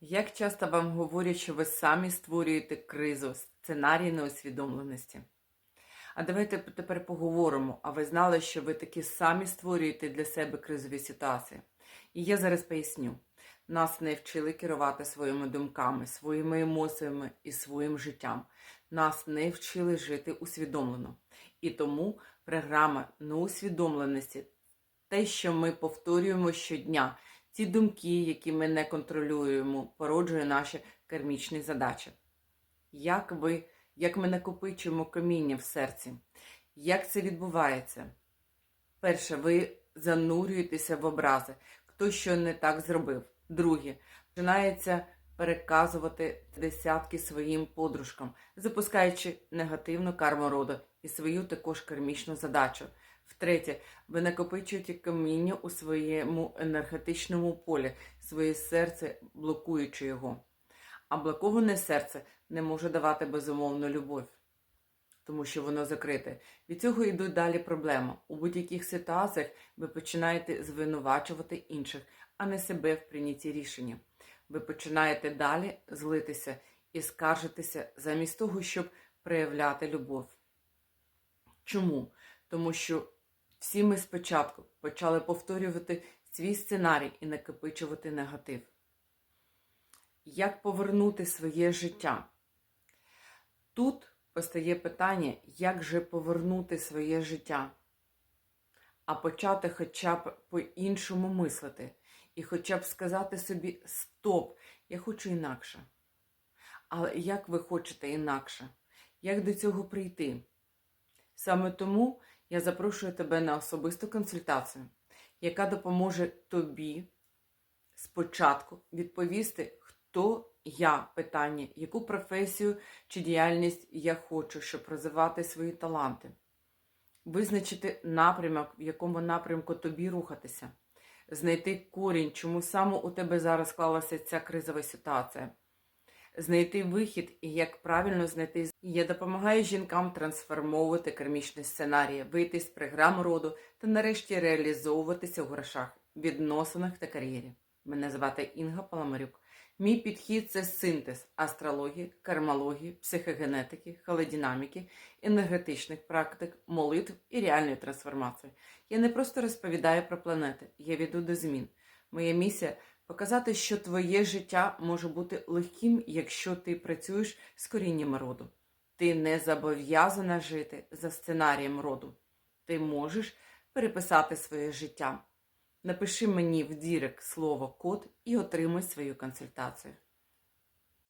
Як часто вам говорять, що ви самі створюєте кризу, сценарій неусвідомленості? А давайте тепер поговоримо. А ви знали, що ви такі самі створюєте для себе кризові ситуації? І я зараз поясню. Нас не вчили керувати своїми думками, своїми емоціями і своїм життям. Нас не вчили жити усвідомлено. І тому програма неусвідомленості те, що ми повторюємо щодня, ті думки, які ми не контролюємо, породжує наші кармічні задачі. Як ви, як ми накопичуємо каміння в серці? Як це відбувається? Перше, ви занурюєтеся в образи, хто що не так зробив. Друге, починається переказувати десятки своїм подружкам, запускаючи негативну карму роду і свою також кармічну задачу. Втретє, ви накопичуєте каміння у своєму енергетичному полі, своє серце блокуючи його. А блоковане серце не може давати безумовну любов, тому що воно закрите. Від цього йдуть далі проблеми. У будь-яких ситуаціях ви починаєте звинувачувати інших, а не себе в прийнятті рішення. Ви починаєте далі злитися і скаржитися замість того, щоб проявляти любов. Чому? Тому що всі ми спочатку почали повторювати свій сценарій і накопичувати негатив. Як повернути своє життя? Тут постає питання, як же повернути своє життя, а почати хоча б по-іншому мислити. І хоча б сказати собі Стоп, я хочу інакше. Але як ви хочете інакше? Як до цього прийти? Саме тому я запрошую тебе на особисту консультацію, яка допоможе тобі спочатку відповісти, хто я питання, яку професію чи діяльність я хочу, щоб розвивати свої таланти, визначити напрямок, в якому напрямку тобі рухатися, знайти корінь, чому саме у тебе зараз склалася ця кризова ситуація знайти вихід і як правильно знайти. Я допомагаю жінкам трансформовувати кармічні сценарії, вийти з програм роду та нарешті реалізовуватися у грошах, відносинах та кар'єрі. Мене звати Інга Паламарюк. Мій підхід це синтез астрології, кармології, психогенетики, холодинаміки, енергетичних практик, молитв і реальної трансформації. Я не просто розповідаю про планети, я веду до змін. Моя місія Показати, що твоє життя може бути легким, якщо ти працюєш з корінням роду. Ти не зобов'язана жити за сценарієм роду. Ти можеш переписати своє життя. Напиши мені в дірек слово код і отримай свою консультацію.